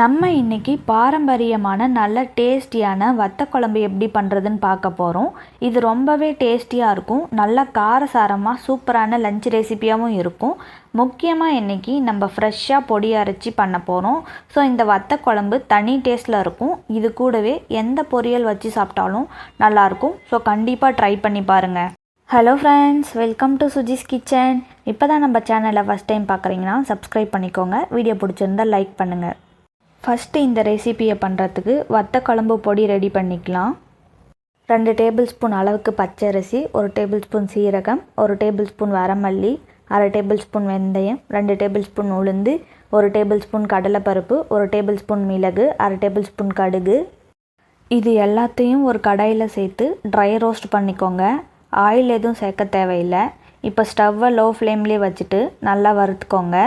நம்ம இன்னைக்கு பாரம்பரியமான நல்ல டேஸ்டியான வத்த குழம்பு எப்படி பண்ணுறதுன்னு பார்க்க போகிறோம் இது ரொம்பவே டேஸ்டியாக இருக்கும். நல்லா காரசாரமாக சூப்பரான லஞ்ச் ரெசிபியாகவும் இருக்கும். முக்கியமாக இன்னைக்கு நம்ம ஃப்ரெஷ்ஷாக பொடி அரைச்சி பண்ண போகிறோம் ஸோ இந்த வத்த குழம்பு தனி டேஸ்ட்டில் இருக்கும். இது கூடவே எந்த பொரியல் வச்சு சாப்பிட்டாலும் நல்லாயிருக்கும். ஸோ கண்டிப்பாக ட்ரை பண்ணி பாருங்கள் hello friends welcome to Suji's kitchen இப்போ தான் நம்ம சேனலை ஃபஸ்ட் டைம் பார்க்குறீங்கன்னா சப்ஸ்கிரைப் பண்ணிக்கோங்க. வீடியோ பிடிச்சிருந்தா லைக் பண்ணுங்கள் ஃபஸ்ட்டு இந்த ரெசிபியை பண்ணுறதுக்கு வத்த குழம்பு பொடி ரெடி பண்ணிக்கலாம். ரெண்டு டேபிள் ஸ்பூன் அளவுக்கு பச்சரிசி ஒரு டேபிள் ஸ்பூன் சீரகம் ஒரு டேபிள் ஸ்பூன் வரமல்லி அரை டேபிள் ஸ்பூன் வெந்தயம் ரெண்டு டேபிள் ஸ்பூன் உளுந்து ஒரு டேபிள் ஸ்பூன் கடலைப்பருப்பு ஒரு டேபிள் ஸ்பூன் மிளகு அரை டேபிள் ஸ்பூன் கடுகு. இது எல்லாத்தையும் ஒரு கடாயில் சேர்த்து ட்ரை ரோஸ்ட் பண்ணிக்கோங்க. ஆயில் எதுவும் சேர்க்க தேவையில்லை. இப்போ ஸ்டவ்வை லோ ஃப்ளேம்லேயே வச்சுட்டு நல்லா வறுத்துக்கோங்க.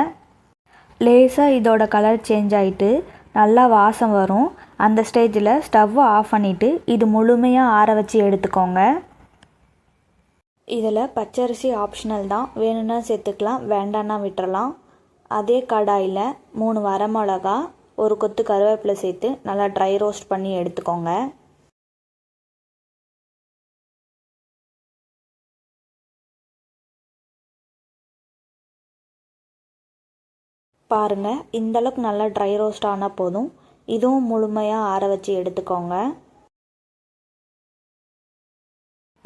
லேசாக இதோட கலர் சேஞ்ச் ஆகிட்டு நல்லா வாசம் வரும். அந்த ஸ்டேஜில் ஸ்டவ்வை ஆஃப் பண்ணிவிட்டு இது முழுமையாக ஆற வச்சு எடுத்துக்கோங்க. இதில் பச்சரிசி ஆப்ஷனல் தான். வேணும்னா சேர்த்துக்கலாம் வேண்டான்னா விட்டுறலாம். அதே கடாயில் மூணு வரமிளகா ஒரு கொத்து கருவேப்பிலை சேர்த்து நல்லா ட்ரை ரோஸ்ட் பண்ணி எடுத்துக்கோங்க. பாருங்கள் இந்தளவுக்கு நல்லா ட்ரை ரோஸ்ட் ஆனால் போதும். இதுவும் முழுமையாக ஆற வச்சு எடுத்துக்கோங்க.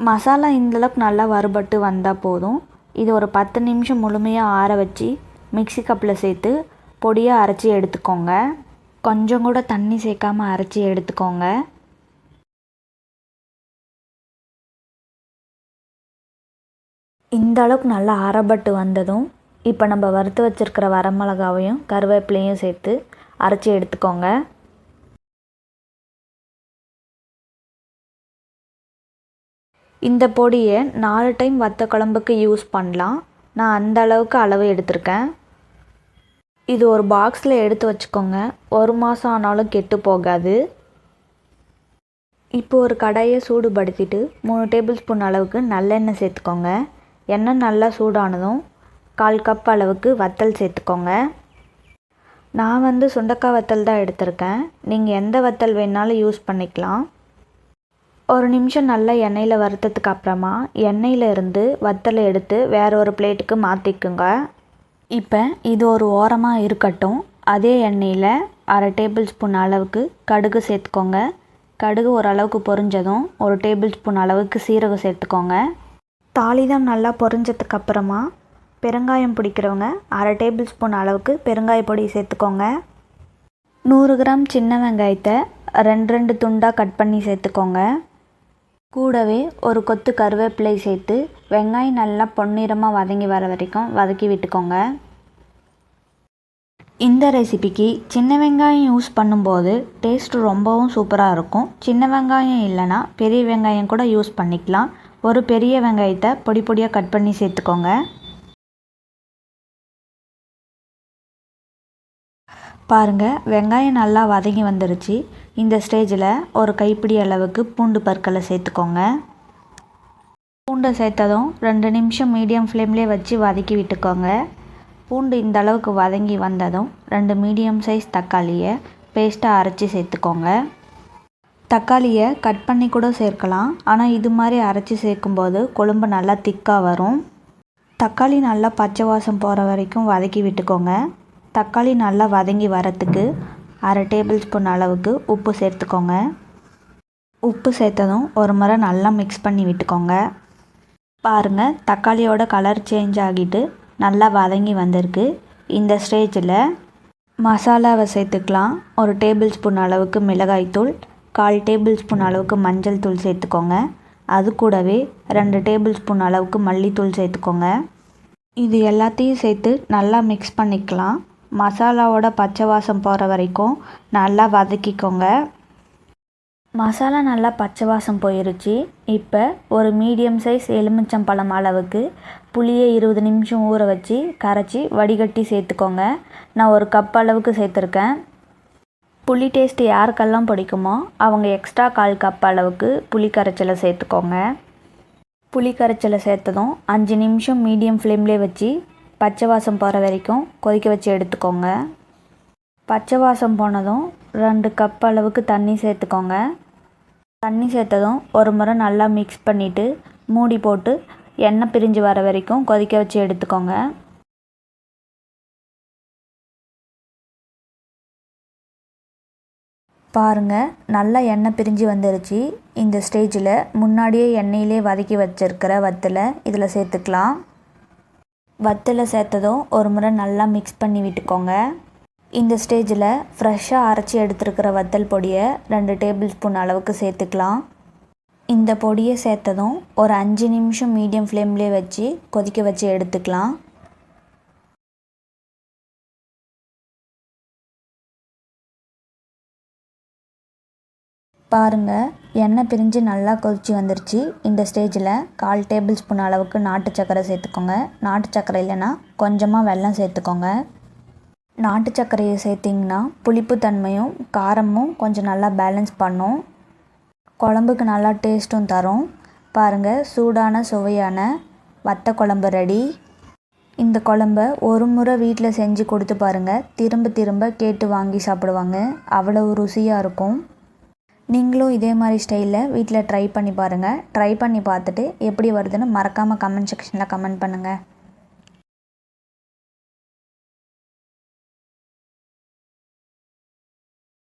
மசாலா இந்தளவுக்கு நல்லா வறுபட்டு வந்தால் போதும். இது ஒரு பத்து நிமிஷம் முழுமையாக ஆற வச்சு மிக்சி கப்பில் சேர்த்து பொடியாக அரைச்சி எடுத்துக்கோங்க. கொஞ்சம் கூட தண்ணி சேர்க்காமல் அரைச்சி எடுத்துக்கோங்க. இந்த அளவுக்கு நல்லா அரைப்பட்டு வந்ததும் இப்போ நம்ம வறுத்து வச்சுருக்கிற வரமிளகாவையும் கருவேப்பிலையும் சேர்த்து அரைச்சி எடுத்துக்கோங்க. இந்த பொடியை நாலு டைம் வத்த குழம்புக்கு யூஸ் பண்ணலாம். நான் அந்த அளவுக்கு அளவு எடுத்திருக்கேன். இது ஒரு பாக்ஸில் எடுத்து வச்சுக்கோங்க. ஒரு மாதம் ஆனாலும் கெட்டு போகாது. இப்போ ஒரு கடாயை சூடுபடுத்திட்டு மூணு டேபிள் ஸ்பூன் அளவுக்கு நல்லெண்ணெய் சேர்த்துக்கோங்க. எண்ணெய் நல்லா சூடானதும் கால் கப் அளவுக்கு வத்தல் சேர்த்துக்கோங்க. நான் வந்து சுண்டக்காய் வத்தல் தான் எடுத்திருக்கேன். நீங்கள் எந்த வத்தல் வேணாலும் யூஸ் பண்ணிக்கலாம். ஒரு நிமிஷம் நல்லா எண்ணெயில் வறுத்ததுக்கு அப்புறமா எண்ணெயில் இருந்து வத்தலை எடுத்து வேற ஒரு பிளேட்டுக்கு மாற்றிக்குங்க இப்போ இது ஒரு ஓரமாக இருக்கட்டும். அதே எண்ணெயில் அரை டேபிள் ஸ்பூன் அளவுக்கு கடுகு சேர்த்துக்கோங்க. கடுகு ஓரளவுக்கு பொரிஞ்சதும் ஒரு டேபிள் ஸ்பூன் அளவுக்கு சீரகம் சேர்த்துக்கோங்க. தாளிதம் நல்லா பொரிஞ்சதுக்கப்புறமா பெருங்காயம் பிடிக்கிறவங்க அரை டேபிள் ஸ்பூன் அளவுக்கு பெருங்காய பொடி சேர்த்துக்கோங்க. நூறு கிராம் சின்ன வெங்காயத்தை ரெண்டு ரெண்டு துண்டாக கட் பண்ணி சேர்த்துக்கோங்க. கூடவே ஒரு கொத்து கருவேப்பிலை சேர்த்து வெங்காயம் நல்லா பொன்னிறமாக வதங்கி வர வரைக்கும் வதக்கி விட்டுக்கோங்க. இந்த ரெசிபிக்கு சின்ன வெங்காயம் யூஸ் பண்ணும்போது டேஸ்ட் ரொம்பவும் சூப்பராக இருக்கும். சின்ன வெங்காயம் இல்லைன்னா பெரிய வெங்காயம் கூட யூஸ் பண்ணிக்கலாம். ஒரு பெரிய வெங்காயத்தை பொடி பொடியாக கட் பண்ணி சேர்த்துக்கோங்க. பாருங்கள் வெங்காயம் நல்லா வதங்கி வந்துருச்சு. இந்த ஸ்டேஜில் ஒரு கைப்பிடி அளவுக்கு பூண்டு பற்களை சேர்த்துக்கோங்க. பூண்டை சேர்த்ததும் ரெண்டு நிமிஷம் மீடியம் ஃப்ளேம்லேயே வச்சு வதக்கி விட்டுக்கோங்க. பூண்டு இந்த அளவுக்கு வதங்கி வந்ததும் ரெண்டு மீடியம் சைஸ் தக்காளியை பேஸ்ட்டாக அரைச்சி சேர்த்துக்கோங்க. தக்காளியை கட் பண்ணி கூட சேர்க்கலாம் ஆனால் இது மாதிரி அரைச்சி சேர்க்கும்போது கொழும்பு நல்லா திக்காக வரும். தக்காளி நல்லா பச்சை வாசம் போகிற வரைக்கும் வதக்கி விட்டுக்கோங்க. தக்காளி நல்லா வதங்கி வரத்துக்கு அரை டேபிள் ஸ்பூன் அளவுக்கு உப்பு சேர்த்துக்கோங்க. உப்பு சேர்த்ததும் ஒரு முறை நல்லா மிக்ஸ் பண்ணி விட்டுக்கோங்க. பாருங்கள் தக்காளியோட கலர் சேஞ்ச் ஆகிட்டு நல்லா வதங்கி வந்திருக்கு. இந்த ஸ்டேஜில் மசாலாவை சேர்த்துக்கலாம். ஒரு டேபிள் ஸ்பூன் அளவுக்கு மிளகாய்த்தூள் கால் டேபிள் ஸ்பூன் அளவுக்கு மஞ்சள் தூள் சேர்த்துக்கோங்க. அது கூடவே ரெண்டு டேபிள் ஸ்பூன் அளவுக்கு மல்லித்தூள் சேர்த்துக்கோங்க. இது எல்லாத்தையும் சேர்த்து நல்லா மிக்ஸ் பண்ணிக்கலாம். மசாலாவோட பச்சை வாசம் போகிற வரைக்கும் நல்லா வதக்கிக்கோங்க. மசாலா நல்லா பச்சை வாசம் போயிருச்சு. இப்போ ஒரு மீடியம் சைஸ் எலுமிச்சம்பழம் அளவுக்கு புளியை இருபது நிமிஷம் ஊற வச்சு கரைச்சி வடிகட்டி சேர்த்துக்கோங்க. நான் ஒரு கப் அளவுக்கு சேர்த்துருக்கேன். புளி டேஸ்ட் யாருக்கெல்லாம் பிடிக்குமோ அவங்க எக்ஸ்ட்ரா கால் கப் அளவுக்கு புளி கரைச்சலை சேர்த்துக்கோங்க. புளி கரைச்சலை சேர்த்ததும் அஞ்சு நிமிஷம் மீடியம் ஃப்ளேம்லேயே வச்சு பச்சை வாசம் போகிற வரைக்கும் கொதிக்க வச்சு எடுத்துக்கோங்க. பச்சை வாசம் போனதும் ரெண்டு கப் அளவுக்கு தண்ணி சேர்த்துக்கோங்க. தண்ணி சேர்த்ததும் ஒரு முறை நல்லா மிக்ஸ் பண்ணிவிட்டு மூடி போட்டு எண்ணெய் பிரிஞ்சு வர வரைக்கும் கொதிக்க வச்சு எடுத்துக்கோங்க. பாருங்கள் நல்லா எண்ணெய் பிரிஞ்சு வந்துருச்சு. இந்த ஸ்டேஜில் முன்னாடியே எண்ணெயிலே வதக்கி வச்சுருக்கிற வத்தலை இதில் சேர்த்துக்கலாம். வத்தலை சேர்த்ததும் ஒரு முறை நல்லா மிக்ஸ் பண்ணி விட்டுக்கோங்க. இந்த ஸ்டேஜில் ஃப்ரெஷ்ஷாக அரைச்சி எடுத்துருக்கிற வத்தல் பொடியை ரெண்டு டேபிள் ஸ்பூன் அளவுக்கு சேர்த்துக்கலாம். இந்த பொடியை சேர்த்ததும் ஒரு அஞ்சு நிமிஷம் மீடியம் ஃப்ளேம்லேயே வச்சு கொதிக்க வச்சு எடுத்துக்கலாம். பாருங்கள் எண்ணெய் பிரிஞ்சு நல்லா கொதிச்சு வந்துருச்சு. இந்த ஸ்டேஜில் கால் டேபிள் ஸ்பூன் அளவுக்கு நாட்டு சர்க்கரை சேர்த்துக்கோங்க. நாட்டு சர்க்கரை இல்லைன்னா கொஞ்சமாக வெல்லம் சேர்த்துக்கோங்க. நாட்டு சர்க்கரையை சேர்த்திங்கன்னா புளிப்பு தன்மையும் காரமும் கொஞ்சம் நல்லா பேலன்ஸ் பண்ணும். குழம்புக்கு நல்லா டேஸ்ட்டும் தரும். பாருங்கள் சூடான சுவையான வத்த குழம்பு ரெடி இந்த குழம்ப ஒரு முறை வீட்டில் செஞ்சு கொடுத்து பாருங்கள் திரும்ப திரும்ப கேட்டு வாங்கி சாப்பிடுவாங்க. அவ்வளோ ருசியாக இருக்கும். நீங்களும் இதே மாதிரி ஸ்டைலில் வீட்டில் ட்ரை பண்ணி பாருங்கள் ட்ரை பண்ணி பார்த்துட்டு எப்படி வருதுன்னு மறக்காமல் கமெண்ட் செக்ஷனில் கமெண்ட் பண்ணுங்கள்